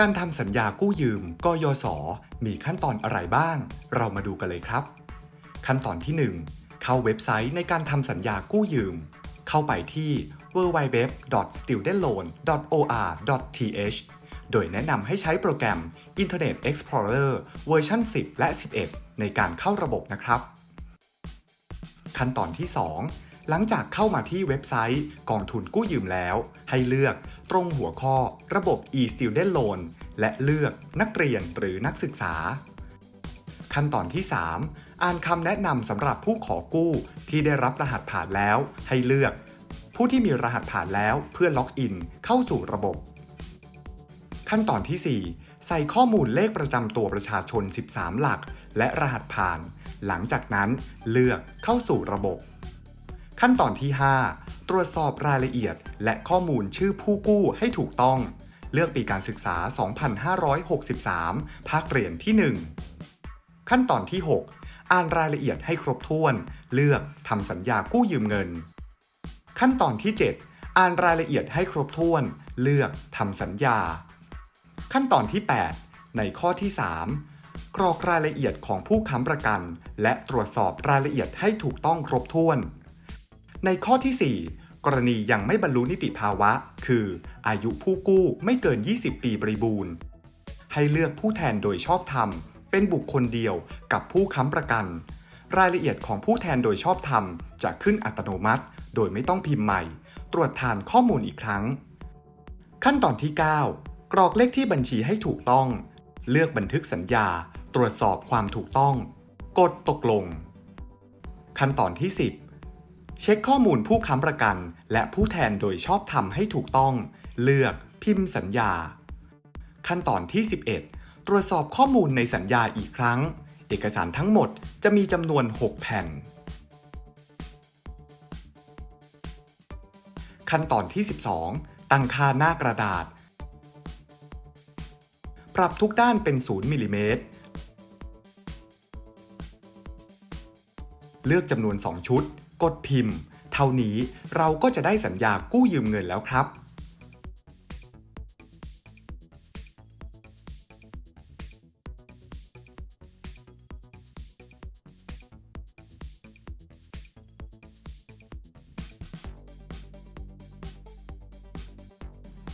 การทำสัญญากู้ยืมกยศ มีขั้นตอนอะไรบ้าง เรามาดูกันเลยครับ ขั้นตอนที่ 1 เข้าเว็บไซต์ในการทำสัญญากู้ยืม เข้าไปที่ www.studentloan.or.th โดยแนะนำให้ใช้โปรแกรม Internet Explorer เวอร์ชัน10 และ 11 ในการเข้าระบบนะครับ ขั้นตอนที่ 2 หลังจากเข้ามาที่เว็บไซต์กองทุนกู้ยืมแล้ว ให้เลือกตรงหัวข้อ ระบบ e-student loan และเลือกนักเรียนหรือนักศึกษา ขั้นตอนที่ 3 อ่านคำแนะนำสำหรับผู้ขอกู้ที่ได้รับรหัสผ่านแล้ว ให้เลือก ผู้ที่มีรหัสผ่านแล้วเพื่อล็อกอินเข้าสู่ระบบ ขั้นตอนที่ 4 ใส่ข้อมูลเลขประจำตัวประชาชน 13 หลัก และรหัสผ่าน หลังจากนั้นเลือกเข้าสู่ระบบ ขั้นตอนที่ 5 ตรวจสอบรายละเอียด และข้อมูลชื่อผู้กู้ให้ถูกต้อง เลือกปีการศึกษา 2563 ภาคเรียนที่ 1 ขั้นตอนที่ 6 อ่านรายละเอียดให้ครบถ้วน เลือกทำสัญญากู้ยืมเงิน ขั้นตอนที่ 7 อ่านรายละเอียดให้ครบถ้วน เลือกทำสัญญา ขั้นตอนที่ 8 ในข้อที่ 3กรอกรายละเอียดของผู้ค้ำประกัน และตรวจสอบรายละเอียดให้ถูกต้องครบถ้วน ในข้อที่ 4 กรณียังไม่บรรลุนิติภาวะ คือ อายุผู้กู้ไม่เกิน 20 ปีบริบูรณ์ ให้เลือกผู้แทนโดยชอบธรรม เป็นบุคคลเดียวกับผู้ค้ำประกัน รายละเอียดของผู้แทนโดยชอบธรรม จะขึ้นอัตโนมัติ โดยไม่ต้องพิมพ์ใหม่ ตรวจทานข้อมูลอีกครั้ง ขั้นตอนที่ 9 กรอกเลขที่บัญชีให้ถูกต้อง เลือกบันทึกสัญญา ตรวจสอบความถูกต้อง กดตกลง ขั้นตอนที่ 10 เช็คข้อมูลผู้ค้ำประกัน และผู้แทนโดยชอบธรรมให้ถูกต้อง เลือกพิมพ์สัญญา ขั้นตอนที่ 11 ตรวจสอบข้อมูลในสัญญาอีกครั้ง เอกสารทั้งหมดจะมีจำนวน 6 แผ่น ขั้นตอนที่ 12 ตั้งค่าหน้ากระดาษ ปรับทุกด้านเป็น 0มิลลิเมตรเลือกจำนวน 2 ชุด กดพิมพ์ เท่านี้เราก็จะได้สัญญากู้ยืมเงินแล้วครับ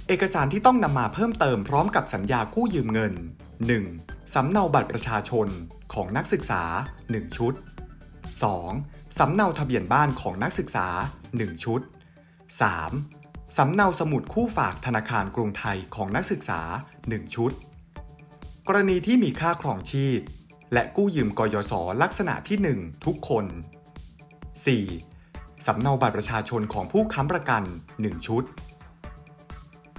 เอกสารที่ต้องนำมาเพิ่มเติมพร้อมกับสัญญากู้ยืมเงิน 1. สำเนาบัตรประชาชนของนักศึกษา 1 ชุด 2. สำเนาทะเบียนบ้านของนักศึกษา 1 ชุด 3. สำเนาสมุดคู่ฝากธนาคารกรุงไทยของนักศึกษา 1 ชุด กรณีที่มีค่าครองชีพ และกู้ยืมกยศลักษณะที่ 1 ทุกคน 4. สำเนาบัตรประชาชนของผู้ค้ำประกัน 1 ชุด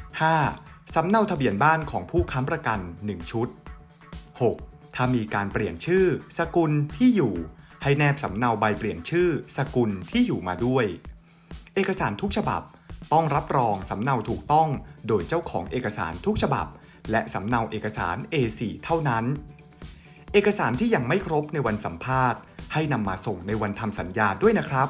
5. สำเนาทะเบียนบ้านของผู้ค้ำประกัน 1 ชุด 6. ถ้ามีการเปลี่ยนชื่อ สกุลที่อยู่ ให้แนบสำเนาใบเปลี่ยนชื่อ สกุลที่อยู่มาด้วย เอกสารทุกฉบับต้องรับรองสำเนาถูกต้องโดยเจ้าของเอกสารทุกฉบับ และสำเนาเอกสาร A4 เท่านั้น เอกสารที่ยังไม่ครบในวันสัมภาษณ์ ให้นำมาส่งในวันทำสัญญาด้วยนะครับ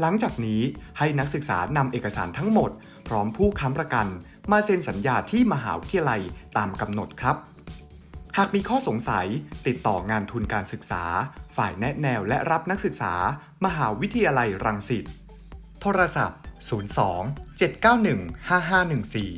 หลังจากนี้ให้นักศึกษานำเอกสารทั้งหมด พร้อมผู้ค้ำประกัน มาเซ็นสัญญาที่มหาวิทยาลัยตามกำหนดครับ หากมีข้อสงสัยติดต่องานทุนการศึกษา ฝ่ายแนะแนวและรับนักศึกษา มหาวิทยาลัยรังสิต โทรศัพท์ 02 791 5514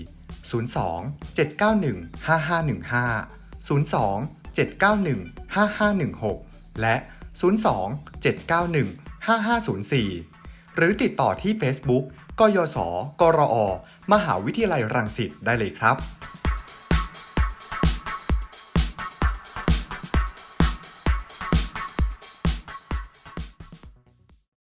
02 791 5515 02 791 5516 และ 02 791 5504 หรือติดต่อที่ Facebook กยศกรอ มหาวิทยาลัยรังสิตได้เลยครับ